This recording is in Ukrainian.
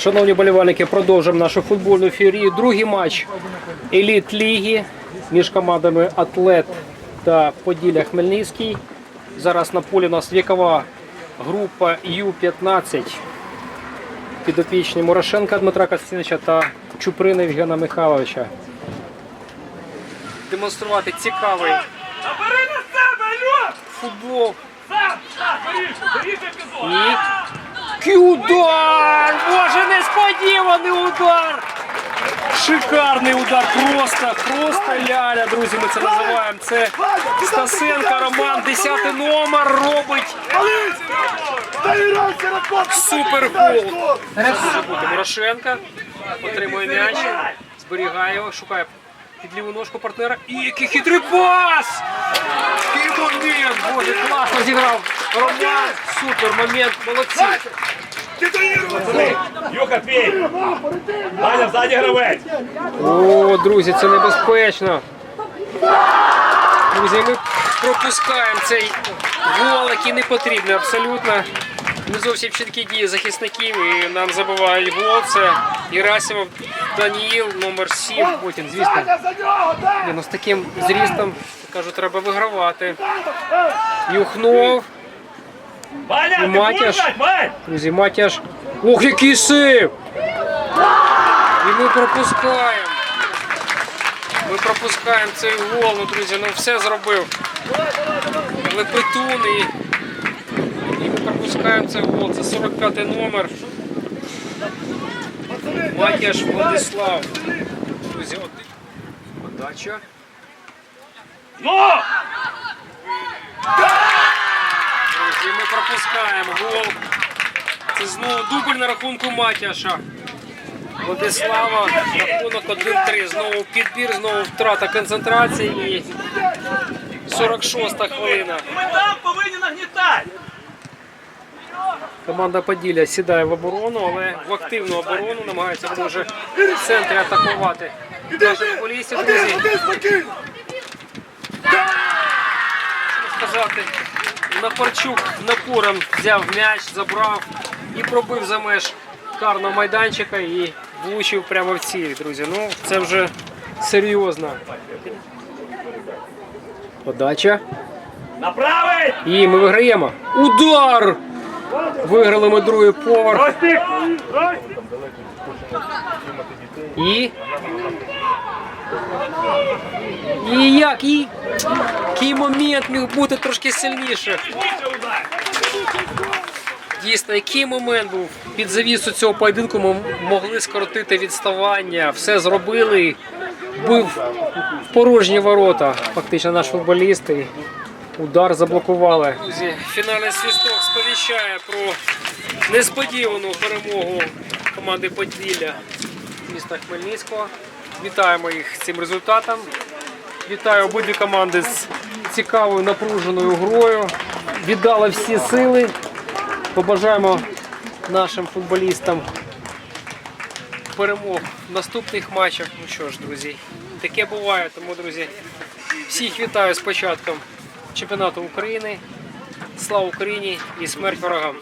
Шановні болівальники, продовжуємо нашу футбольну феєрію. Другий матч еліт ліги між командами Атлет та Поділля Хмельницький. Зараз на полі у нас вікова група Ю-15 підопічні Морошенка Дмитра Костянича та Чуприна Євгена Михайловича. Демонструвати цікавий футбол. І! Боже, несподіваний удар! Шикарний удар, просто, просто ляля, друзі, ми це називаємо. Це Стасенко Роман, 10 номер, робить супер гол. Забути Морошенка, отримує м'яч, зберігає його, шукає під ліву ножку партнера. І який хитрий пас! Боже, класно зіграв Роман. Супер момент, молодці. Юха, пій! Ваня, ззаді гравець! О, друзі, це небезпечно. Друзі, ми пропускаємо цей гол, який не потрібний абсолютно. Не зовсім чіткі дії захисників і нам забивають гол. Це Герасимов Даніїл, номер 7. Потім, звісно, ну, з таким зрістом, кажу, треба вигравати. Юхнов. Ваня, ти Матяш. будеш грати, Вань? Друзі, Матяш. Ох, який сив! І ми пропускаємо. Ми пропускаємо цей гол, ну, друзі, ну все зробив. Лепетун і, і ми пропускаємо цей гол. Це 45 номер. Матяш Владислав. Друзі, один. Подача. Ну! Друзі, ми пропускаємо гол. Це знову дубль на рахунку Матяша. Владислава, рахунок 1-3. Знову підбір, знову втрата концентрації і 46-та хвилина. Ми там повинні нагнітати! Команда Поділля сідає в оборону, але в активну оборону намагається вони в центрі атакувати наших футболістів, друзі. Сказати, Напарчук напором взяв м'яч, забрав і пробив за меж карного майданчика і влучив прямо в ціль, друзі. Ну, це вже серйозно. Подача. Направить! І ми виграємо. Удар! Виграли ми другий поверх. І. І як? І... Який момент міг бути трошки сильніше. Дійсно, який момент був під завісу цього поєдинку ми могли скоротити відставання. Все зробили. Бив порожні ворота. Фактично наш футболіст. І удар заблокували. Фінальний свисток сповіщає про несподівану перемогу команди Поділля міста Хмельницького. Вітаємо їх цим результатом. Вітаю обидві команди з цікавою напруженою грою. Віддали всі сили. Побажаємо нашим футболістам перемог в наступних матчах. Ну що ж, друзі, таке буває. Тому, друзі, всіх вітаю з початком чемпіонату України. Слава Україні і смерть ворогам!